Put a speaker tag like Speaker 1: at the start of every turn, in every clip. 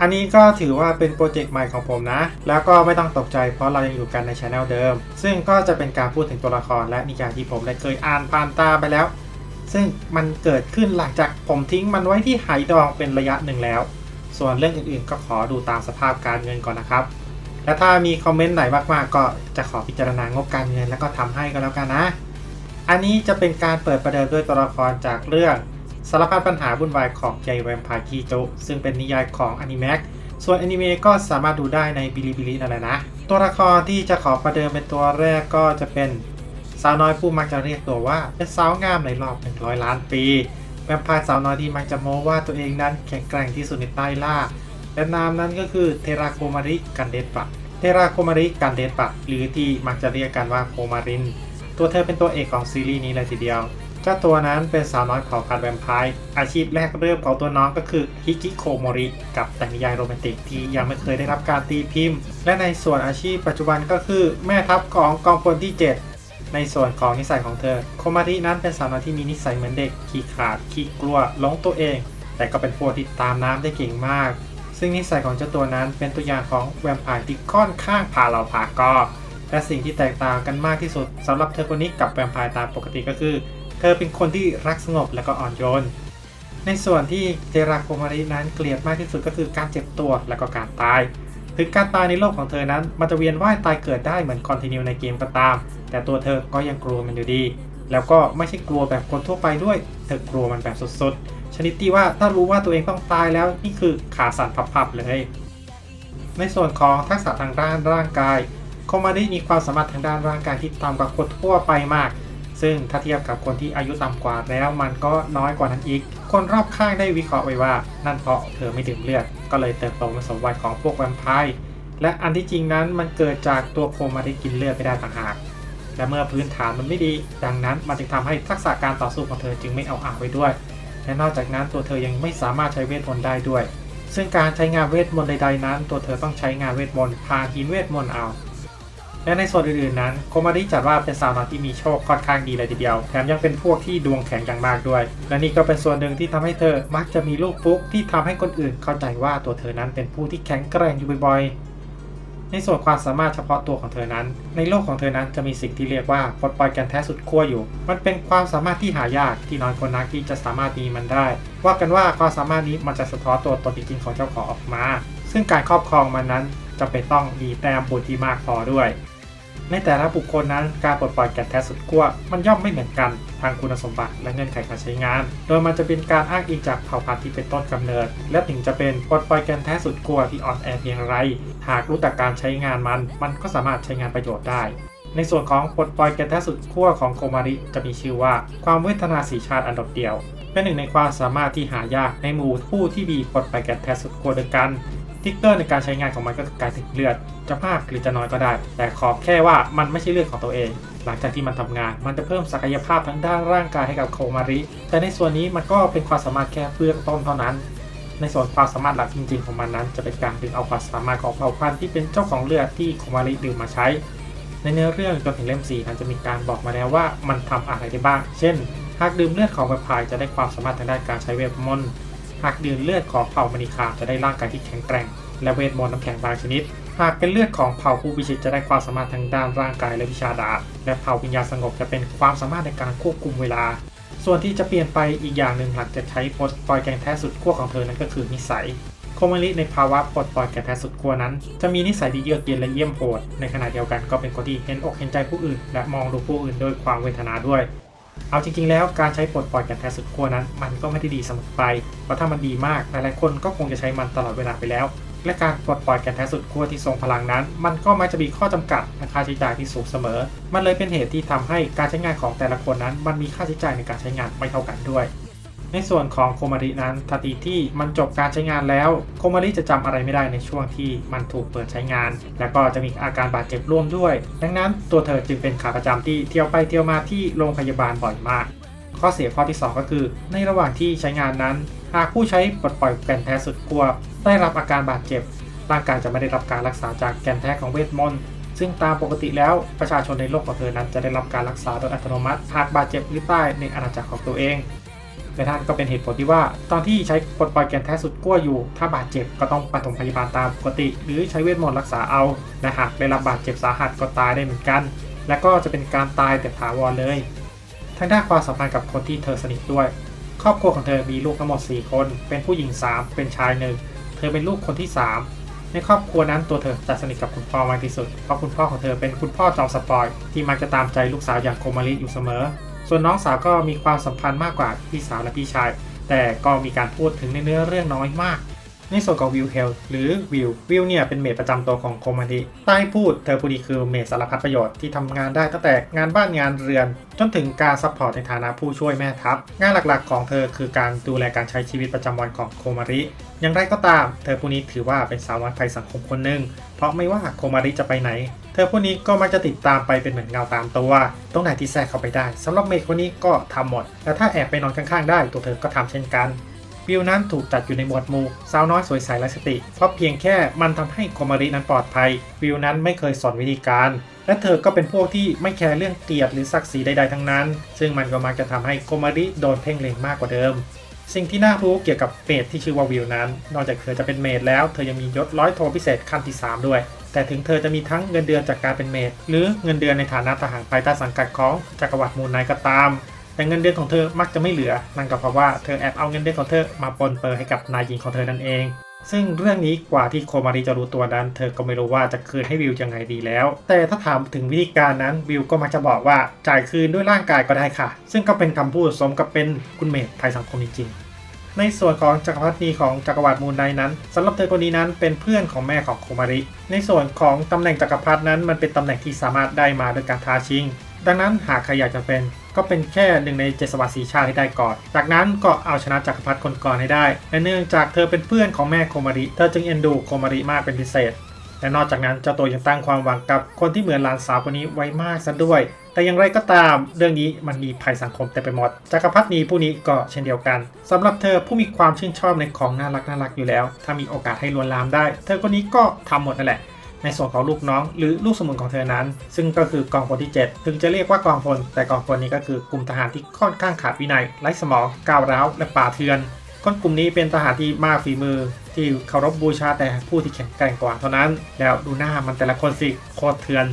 Speaker 1: อันนี้ก็ถือว่าเป็นโปรเจกต์ใหม่ของผมนะ แล้วก็ไม่ต้องตกใจเพราะเรายังอยู่กันในช anel เดิม ซึ่งก็จะเป็นการพูดถึงตัวละครและนิยายที่ผมได้เคยอ่านผ่านตาไปแล้ว ซึ่งมันเกิดขึ้นหลังจากผมทิ้งมันไว้ที่ไหดองเป็นระยะหนึ่งแล้ว ส่วนเรื่องอื่นๆ ก็ขอดูตามสภาพการเงินก่อนนะครับ และถ้ามีคอมเมนต์ไหนมากๆ ก็จะขอพิจารณางบการเงินแล้วก็ทำให้ก็แล้วกันนะ อันนี้จะเป็นการเปิดประเดิมด้วยตัวละครจากเรื่อง สารพัดปัญหาวุ่นวายของใจแวมพร์คีโจซึ่งเป็นนิยายของอนิเมะส่วนอนิเมะก็สามารถดูได้ในบิลิบิลินั่นแหละนะ ตัวละครที่จะขอประเดิมเป็นตัวแรกก็จะเป็นสาวน้อยผู้มักจะเรียกตัวว่าเป็นสาวงามในรอบ 100 ล้านปี แวมพร์สาวน้อยที่มักจะโม้ว่าตัวเองนั้นแข็งแกร่งที่สุดในใต้ล่าและนามนั้นก็คือเทราโคมาริกันเดตปะเทราโคมาริกันเดตปะหรือที่มักจะเรียกกันว่าโคมาริน ตัวเธอเป็นตัวเอกของซีรีส์นี้เลยทีเดียว เจ้าตัวนั้นเป็นสาวน้อยเผ่าพันธุ์แวมไพร์อาชีพแรกเริ่มของตัวน้องก็คือฮิกิโคโมริ กับแต่งนิยายโรแมนติกที่ยังไม่เคยได้รับการตีพิมพ์ และในส่วนอาชีพปัจจุบันก็คือแม่ทัพของกองพลที่ 7 ในส่วนของนิสัยของเธอ โคมารินั้นเป็นสาวน้อยที่มีนิสัยเหมือนเด็กขี้ขาดขี้กลัวหลงตัวเอง แต่ก็เป็นพวกที่ตามน้ำได้เก่งมาก ซึ่งนิสัยของเจ้าตัวนั้นเป็นตัวอย่างของแวมไพร์ที่ค่อนข้างพาเราพากอและสิ่งที่แตกต่างกันมากที่สุดสำหรับเธอคนนี้กับแวมไพร์ตามปกติก็คือ เธอเป็นคนที่รักสงบและก็อ่อนโยน ในส่วนที่เจราโคมารินั้นเกลียดมากที่สุดก็คือการเจ็บตัวและก็การตาย ถึงการตายในโลกของเธอนั้น มันจะเวียนว่ายตายเกิดได้เหมือนคอนติเนียในเกมก็ตาม แต่ตัวเธอก็ยังกลัวมันอยู่ดี แล้วก็ไม่ใช่กลัวแบบคนทั่วไปด้วย เธอกลัวมันแบบสุดๆ ชนิดที่ว่าถ้ารู้ว่าตัวเองต้องตายแล้วนี่คือขาสั่นพับๆเลย ในส่วนของทักษะทางด้านร่างกายโคมาริมีความสามารถทางด้านร่างกายที่ต่ำกว่าคนทั่วไปมาก ซึ่งถ้าเทียบกับคนที่อายุต่ำกว่าแล้วมันก็น้อยกว่านั้นอีก คนรอบข้างได้วิเคราะห์ไว้ว่า นั่นเพราะเธอไม่ดื่มเลือด ก็เลยเติบโตมาสมวัยของพวกแวมไพร์และอันที่จริงนั้นมันเกิดจากตัวโคมาริกินเลือดไม่ได้ต่างหาก และเมื่อพื้นฐานมันไม่ดี ดังนั้นมันจึงทำให้ทักษะการต่อสู้ของเธอจึงไม่เอาอ่างไว้ด้วย และนอกจากนั้นตัวเธอยังไม่สามารถใช้เวทมนต์ได้ด้วย ซึ่งการใช้งานเวทมนต์ใดๆนั้น ตัวเธอต้องใช้งานเวทมนต์พาหินเวทมนต์เอา และในส่วนอื่นๆนั้นโคมาริจัดว่าเป็นสาวน้อยที่มีโชคค่อนข้างดีเลยทีเดียว แถมยังเป็นพวกที่ดวงแข็งอย่างมากด้วย และนี่ก็เป็นส่วนหนึ่งที่ทำให้เธอมักจะมีลูกฟุกที่ทำให้คนอื่นเข้าใจว่าตัวเธอนั้นเป็นผู้ที่แข็งแกร่งอยู่บ่อยๆในส่วนความสามารถเฉพาะตัวของเธอนั้น ในโลกของเธอนั้นจะมีสิ่งที่เรียกว่าปลดปล่อยแกนแท้สุดขั้วอยู่ มันเป็นความสามารถที่หายากที่น้อยคนนักที่จะสามารถมีมันได้ ว่ากันว่าความสามารถนี้มันจะสะท้อนตัวตนจริงของเจ้าของออกมา ซึ่งการครอบครองมันนั้นจะเป็นต้องมีแต้มบุญที่มากพอด้วย ในแต่ละบุคคลนั้นการปลดปล่อยแกนแท้สุดขั้วมันย่อมไม่เหมือนกันทางคุณสมบัติและเงื่อนไขการใช้งาน โดยมันจะเป็นการอ้างอิงจากเผ่าพันธุ์ที่เป็นต้นกำเนิด และถึงจะเป็นปลดปล่อยแกนแท้สุดขั้วที่อ่อนแอเพียงไร หากรู้จักการใช้งานมัน มันก็สามารถใช้งานประโยชน์ได้ในส่วนของปลดปล่อยแกนแท้สุดขั้วของโคมาริจะมีชื่อว่าความเวทนาสีชาติอันโดดเดี่ยว เป็นหนึ่งในความสามารถที่หายากในหมู่ผู้ที่มีปลดปล่อยแกนแท้สุดขั้วด้วยกัน ทิกเกอร์ในการใช้งานของมันก็คือการถึงเลือด จะมากหรือจะน้อยก็ได้ แต่ขอแค่ว่ามันไม่ใช่เลือดของตัวเอง หลังจากที่มันทำงาน มันจะเพิ่มศักยภาพทางด้านร่างกายให้กับโคมาริ แต่ในส่วนนี้มันก็เป็นความสามารถแค่เบื้องต้นเท่านั้น ในส่วนความสามารถหลักจริง ๆ ของมันนั้น จะเป็นการดึงเอาความสามารถของเผ่าพันธุ์ที่เป็นเจ้าของเลือดที่โคมาริดื่มมาใช้ ในเนื้อเรื่องจนถึงเล่ม4นั้นจะมีการบอกมาแล้วว่ามันทำอะไรได้บ้าง เช่น หากดื่มเลือดของแวมไพร์จะได้ความสามารถทางด้านการใช้เวทมนต์ หากดื่มเลือดของเผ่ามณีคาจะได้ร่างกายที่แข็งแกร่ง และเวทมนต์น้ำแข็งบางชนิด หากเป็นเลือดของเผ่าผู้พิชิตจะได้ความสามารถทางด้านร่างกายและวิชาดาบและเผ่าวิญญาณสงบจะเป็นความสามารถในการควบคุมเวลา ส่วนที่จะเปลี่ยนไปอีกอย่างหนึ่งหลังจากใช้ปลดปล่อยแกงแท้สุดขั้วของเธอนั้นก็คือนิสัยโคมาริในภาวะปลดปล่อยแกงแท้สุดขั้วนั้น จะมีนิสัยที่เยือกเย็นและเยี่ยมโหด ในขณะเดียวกันก็เป็นคนที่เห็นอกเห็นใจผู้อื่น และมองดูผู้อื่นด้วยความเวทนาด้วย เอาจริงๆแล้วการใช้ปลดปล่อยแกนแท้สุดขั้วนั้น มันก็ไม่ได้ดีเสมอไป เพราะถ้ามันดีมากหลายๆคนก็คงจะใช้มันตลอดเวลาไปแล้ว และการปลดปล่อยแกนแท้สุดขั้วที่ทรงพลังนั้น มันก็มักจะมีข้อจำกัดและค่าใช้จ่ายที่สูงเสมอ มันเลยเป็นเหตุที่ทำให้การใช้งานของแต่ละคนนั้น มันมีค่าใช้จ่ายในการใช้งานไม่เท่ากันด้วย ในส่วนของโคมารินั้นทันทีที่มันจบการใช้งานแล้ว โคมาริจะจำอะไรไม่ได้ในช่วงที่มันถูกเปิดใช้งาน แล้วก็จะมีอาการบาดเจ็บร่วมด้วย ดังนั้นตัวเธอจึงเป็นขาประจำที่เที่ยวไปเที่ยวมาที่โรงพยาบาลบ่อยมาก ข้อเสียข้อที่ 2 ก็คือ ในระหว่างที่ใช้งานนั้น หากผู้ใช้ปลดปล่อยแกนแท้สุดกลัวได้รับอาการบาดเจ็บ ร่างกายจะไม่ได้รับการรักษาจากแกนแท้ของเวทมนต์ซึ่งตามปกติแล้วประชาชนในโลกของเธอนั้นจะได้รับการรักษาโดยอัตโนมัติหากบาดเจ็บหรือตายในอาณาจักรของตัวเอง และนั่นก็เป็นเหตุผลที่ว่า ตอนที่ใช้ปลดปล่อยแกนแท้สุดขั้วอยู่ ถ้าบาดเจ็บก็ต้องปฐมพยาบาลตามปกติ หรือใช้เวทมนต์รักษาเอาและหากได้รับบาดเจ็บสาหัสก็ตายได้เหมือนกัน และก็จะเป็นการตายแต่ถาวรเลยทางด้านความสัมพันธ์กับคนที่เธอสนิทด้วย ครอบครัวของเธอมีลูกทั้งหมด 4 คน เป็นผู้หญิง 3 เป็นชายหนึ่งเธอเป็นลูกคนที่ 3 ในครอบครัวนั้นตัวเธอจะสนิทกับคุณพ่อมากที่สุด เพราะคุณพ่อของเธอเป็นคุณพ่อจอมสปอยที่มักจะตามใจลูกสาวอย่างโคมาริอยู่เสมอ ส่วนน้องสาวก็มีความสัมพันธ์มากกว่าพี่สาวและพี่ชาย แต่ก็มีการพูดถึงในเนื้อเรื่องน้อยมาก ในส่วนของวิวเฮลหรือวิววิวเนี่ยเป็นเมดประจำตัวของโคมาริใต้พูดเธอผู้นี้คือเมดสารพัดประโยชน์ที่ทำงานได้ตั้งแต่งานบ้านงานเรือน จนถึงการซัพพอร์ตในฐานะผู้ช่วยแม่ทัพ งานหลักๆ ของเธอคือการดูแลการใช้ชีวิตประจำวันของโคมาริอย่างไรก็ตาม เธอผู้นี้ถือว่าเป็นสาวน้อยภัยสังคมคนหนึ่งเพราะไม่ว่าโคมาริจะไปไหน ธอผู้นี้ก็มักจะติดตามไปเป็นเหมือนเงาตามตัวตรงไหนที่แทรกเข้าไปได้สำหรับเมดคนนี้ก็ทำหมด และถ้าแอบไปนอนข้างๆ ได้ตัวเธอก็ทำเช่นกันวิวนั้นถูกจัดอยู่ในหมวดหมู่สาวน้อยสวยใสและสติ เพราะเพียงแค่มันทำให้โคมารินั้นปลอดภัย วิวนั้นไม่เคยสอนวิธีการ และเธอก็เป็นพวกที่ไม่แคร์เรื่องเกียรติหรือศักดิ์ศรีใดๆทั้งนั้น ซึ่งมันก็มักจะทำให้โคมาริโดนเพ่งเล็งมากกว่าเดิม สิ่งที่น่ารู้เกี่ยวกับเมดที่ชื่อว่าวิวนั้น นอกจากเธอจะเป็นเมดแล้ว เธอยังมียศร้อยโทพิเศษขั้นที่ 3 ด้วย แต่ถึงเธอจะมีทั้งเงินเดือนจากการเป็นเมดหรือเงินเดือนในฐานะทหารภายใต้สังกัดของจักรวรรดิมูลนท์ก็ตาม แต่เงินเดือนของเธอมักจะไม่เหลือ นั่นก็เพราะว่าเธอแอบเอาเงินเดือนของเธอมาปนเปื้อให้กับนายหญิงของเธอนั่นเอง ซึ่งเรื่องนี้กว่าที่โคมาริจะรู้ตัวนั้น เธอก็ไม่รู้ว่าจะคืนให้วิวยังไงดีแล้ว แต่ถ้าถามถึงวิธีการนั้นวิวก็มักจะบอกว่าจ่ายคืนด้วยร่างกายก็ได้ค่ะ ซึ่งก็เป็นคำพูดสมกับเป็นคุณเมธภัยสังคมจริงๆ ในส่วนของจักรพรรดิของจักรวรรดิมูลไนนั้นสำหรับเธอคนนี้นั้นเป็นเพื่อนของแม่ของโคมาริ ในส่วนของตำแหน่งจักรพรรดินั้นมันเป็นตำแหน่งที่สามารถได้มาด้วยการท้าชิง ดังนั้นหากใครอยากจะเป็นก็เป็นแค่หนึ่งในเจสวัสีชาติให้ได้ก่อน จากนั้นก็เอาชนะจักรพรรดิคนก่อนให้ได้และเนื่องจากเธอเป็นเพื่อนของแม่โคมาริ เธอจึงเอ็นดูโคมาริมากเป็นพิเศษ และนอกจากนั้นเจ้าตัวยังตั้งความหวังกับคนที่เหมือนหลานสาวคนนี้ไว้มากซะด้วย แต่อย่างไรก็ตามเรื่องนี้มันมีภัยสังคมเต็มไปหมดจักรพรรดินีผู้นี้ก็เช่นเดียวกันสำหรับเธอผู้มีความชื่นชอบในของน่ารักน่ารักอยู่แล้ว ถ้ามีโอกาสให้ลวนลามได้ เธอคนนี้ก็ทำหมดนั่นแหละในส่วนของลูกน้องหรือลูกสมุนของเธอนั้น ซึ่งก็คือกองพลที่ 7 ถึงจะเรียกว่ากองพล แต่กองพลนี้ก็คือกลุ่มทหารที่ค่อนข้างขาดวินัยไร้สมองก้าวร้าวและป่าเถื่อนคนกลุ่มนี้เป็นทหารที่มากฝีมือ ที่เคารพบูชาแต่ผู้ที่แข็งแกร่งกว่าเท่านั้น แล้วดูหน้ามันแต่ละคนสิโคตรเถื่อน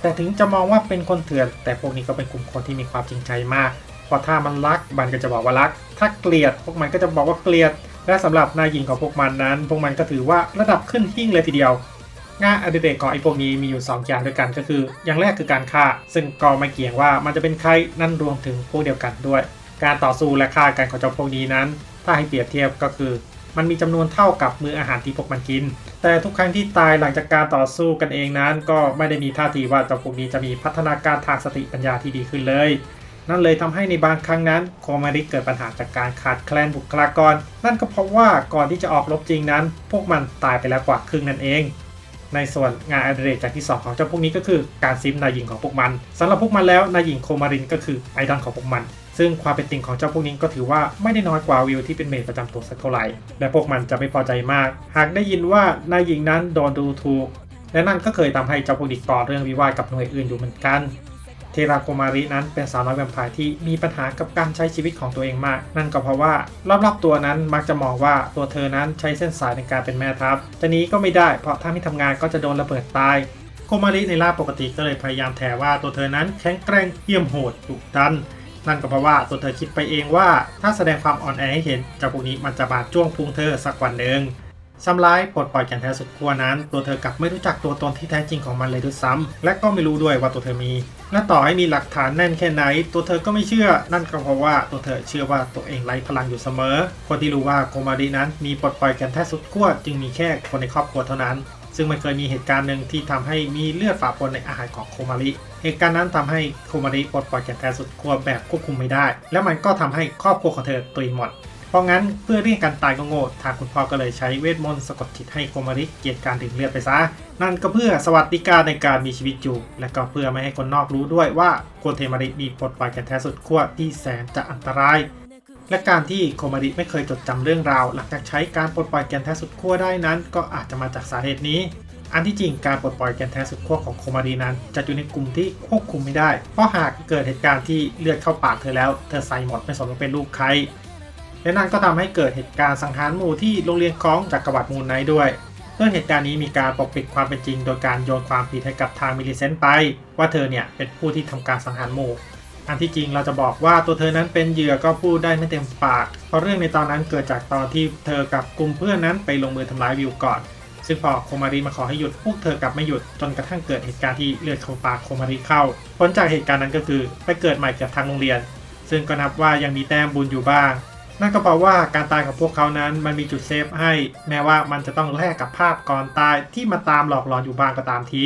Speaker 1: แต่ถึงจะมองว่าเป็นคนเถื่อน แต่พวกนี้ก็เป็นกลุ่มคนที่มีความจริงใจมากเพราะถ้ามันรักมันก็จะบอกว่ารัก ถ้าเกลียดพวกมันก็จะบอกว่าเกลียด และสำหรับนายหญิงของพวกมันนั้น พวกมันก็ถือว่าระดับขึ้นหิ่งเลยทีเดียวงานอดิเรกของไอ้พวกนี้มีอยู่ 2 อย่างด้วยกันก็คือ อย่างแรกคือการฆ่า ซึ่งก็ไม่เกี่ยงว่ามันจะเป็นใครนั่นรวมถึงพวกเดียวกันด้วย การต่อสู้และฆ่ากันของเจ้าพวกนี้นั้น ถ้าให้เปรียบเทียบก็คือ มันมีจำนวนเท่ากับมืออาหารที่พวกมันกิน แต่ทุกครั้งที่ตายหลังจากการต่อสู้กันเองนั้น ก็ไม่ได้มีท่าทีว่าเจ้าพวกนี้จะมีพัฒนาการทางสติปัญญาที่ดีขึ้นเลย นั่นเลยทำให้ในบางครั้งนั้นโคมาริเกิดปัญหาจากการขาดแคลนบุคลากร นั่นก็เพราะว่าก่อนที่จะออกรบจริงนั้น พวกมันตายไปแล้วกว่าครึ่งนั่นเองในส่วนงานอดิเรกจากที่ 2 ของเจ้าพวกนี้ก็คือการซิมนายหญิงของพวกมันสำหรับพวกมันแล้วนายหญิงโคมารินก็คือไอดอลของพวกมัน ซึ่งความเป็นจริงของเจ้าพวกนี้ก็ถือว่าไม่ได้น้อยกว่าวิวที่เป็นเมดประจำตัวสักเท่าไหร่ และพวกมันจะไม่พอใจมาก หากได้ยินว่านายหญิงนั้นโดนดูถูก และนั่นก็เคยทำให้เจ้าพวกนี้ก่อเรื่องวิวาทกับหน่วยอื่นอยู่เหมือนกันเทราโกมารินั้นเป็นสาวน้อยแวมไพร์ที่มีปัญหากับการใช้ชีวิตของตัวเองมาก นั่นก็เพราะว่ารอบๆตัวนั้นมักจะมองว่าตัวเธอนั้นใช้เส้นสายในการเป็นแม่ทัพจะนี้ก็ไม่ได้เพราะถ้าไม่ทำงานก็จะโดนระเบิดตายโคมาริในล่าปกติก็เลยพยายามแถว่าตัวเธอนั้นแข็งแกร่งเยี่ยมโหดดุดัน นั่นก็เพราะว่าตัวเธอคิดไปเองว่าถ้าแสดงความอ่อนแอให้เห็นเจ้าพวกนี้มันจะบาดจ้วงพุงเธอสักวันหนึ่งซ้ำร้ายปลดปล่อยแก่นแท้สุดขั้วนั้น ตัวเธอกลับไม่รู้จักตัวตนที่แท้จริงของมันเลยด้วยซ้ำและก็ไม่รู้ด้วยว่าตัวเธอมี และต่อให้มีหลักฐานแน่นแค่ไหน ตัวเธอก็ไม่เชื่อ นั่นก็เพราะว่าตัวเธอเชื่อว่าตัวเองไร้พลังอยู่เสมอ คนที่รู้ว่าโคมารินั้นมีปลดปล่อยแก่นแท้สุดขั้วจึงมีแค่คนในครอบครัวเท่านั้น ซึ่งมันเคยมีเหตุการณ์หนึ่งที่ทำให้มีเลือดฝาปนในอาหารของโคมาริ เหตุการณ์นั้นทำให้โคมาริปลดปล่อยแกนแทสุดขั้วแบบควบคุมไม่ได้ และมันก็ทำให้ครอบครัวของเธอตุยหมด เพราะงั้นเพื่อเลี่ยงการตายก็โง่ทางคุณพ่อก็เลยใช้เวทมนต์สะกดจิตให้โคมาริเกลียดการดื่มเลือดไปซะ นั่นก็เพื่อสวัสดิการในการมีชีวิตอยู่ และก็เพื่อไม่ให้คนนอกรู้ด้วยว่าโคเทมาริมีปลดปล่อยแกนแท้สุดขั้วที่แสนจะอันตราย และการที่โคมาริไม่เคยจดจำเรื่องราว หลังจากใช้การปลดปล่อยแกนแท้สุดขั้วได้นั้น ก็อาจจะมาจากสาเหตุนี้ อันที่จริงการปลดปล่อยแกนแท้สุดขั้วของโคมารีนั้นจะอยู่ในกลุ่มที่ควบคุมไม่ได้ เพราะหากเกิดเหตุการณ์ที่เลือดเข้าปากเธอแล้ว เธอใส่หมดไม่สนว่าเป็นลูกใครและนั่นก็ทำให้เกิดเหตุการณ์สังหารหมู่ที่โรงเรียนของจักรวรรดิมูลไนท์ด้วยโดยเหตุการณ์นี้มีการปกปิดความเป็นจริง โดยการโยนความผิดให้กับทางมิลิเซนต์ไป ว่าเธอเนี่ยเป็นผู้ที่ทำการสังหารหมู่ อันที่จริงเราจะบอกว่าตัวเธอนั้นเป็นเหยื่อก็พูดได้ไม่เต็มปาก เพราะเรื่องในตอนนั้นเกิดจากตอนที่เธอกับกลุ่มเพื่อนนั้นไปลงมือทำร้ายวิวก่อน ซึ่งพอโคมารีมาขอให้หยุดพวกเธอกลับไม่หยุดจนกระทั่งเกิดเหตุการณ์ที่เลือดเข้าปากโคมารีเข้า ผลจากเหตุการณ์นั้นก็คือไปเกิดใหม่กับทางโรงเรียน ซึ่งก็นับว่ายังมีแต้มบุญอยู่บ้าง นั่นก็เพราะว่าการตายของพวกเขานั้นมันมีจุดเซฟให้ แม้ว่ามันจะต้องแลกกับภาพก่อนตายที่มาตามหลอกหลอนอยู่บ้างก็ตามที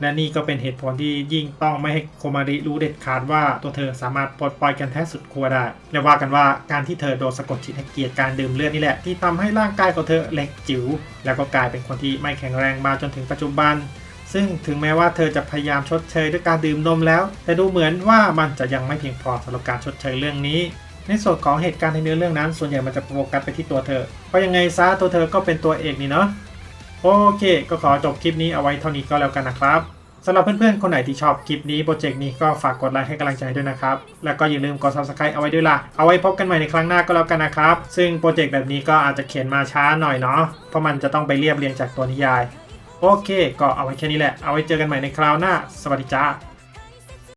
Speaker 1: และนี่ก็เป็นเหตุผลที่ยิ่งต้องไม่ให้โคมาริรู้เด็ดขาดว่าตัวเธอสามารถปลดปล่อยกันแท้สุดขั้วได้และว่ากันว่าการที่เธอโดนสะกดจิตให้เกลียดการดื่มเลือดนี่แหละที่ทำให้ร่างกายของเธอเล็กจิ๋วแล้วก็กลายเป็นคนที่ไม่แข็งแรงมาจนถึงปัจจุบัน ซึ่งถึงแม้ว่าเธอจะพยายามชดเชยด้วยการดื่มนมแล้ว แต่ดูเหมือนว่ามันจะยังไม่เพียงพอสำหรับการชดเชยเรื่องนี้ในส่วนของเหตุการณ์ในเนื้อเรื่องนั้น ส่วนใหญ่มันจะโฟกัสไปที่ตัวเธอ เพราะยังไงซะตัวเธอก็เป็นตัวเอกนี่เนาะ โอเค ก็ขอจบคลิปนี้เอาไว้เท่านี้ก็แล้วกันนะครับสำหรับเพื่อนๆ คนไหนที่ชอบคลิปนี้โปรเจกต์นี้ก็ฝากกดไลค์ให้กำลังใจด้วยนะครับ แล้วก็อย่าลืมกด subscribe เอาไว้ด้วยล่ะ เอาไว้พบกันใหม่ในครั้งหน้าก็แล้วกันนะครับ ซึ่งโปรเจกต์แบบนี้ก็อาจจะเขียนมาช้าหน่อยเนาะ เพราะมันจะต้องไปเรียบเรียงจากตัวนิยาย โอเค ก็เอาไว้แค่นี้แหละ เอาไว้เจอกันใหม่ในคราวหน้า สวัสดีจ้า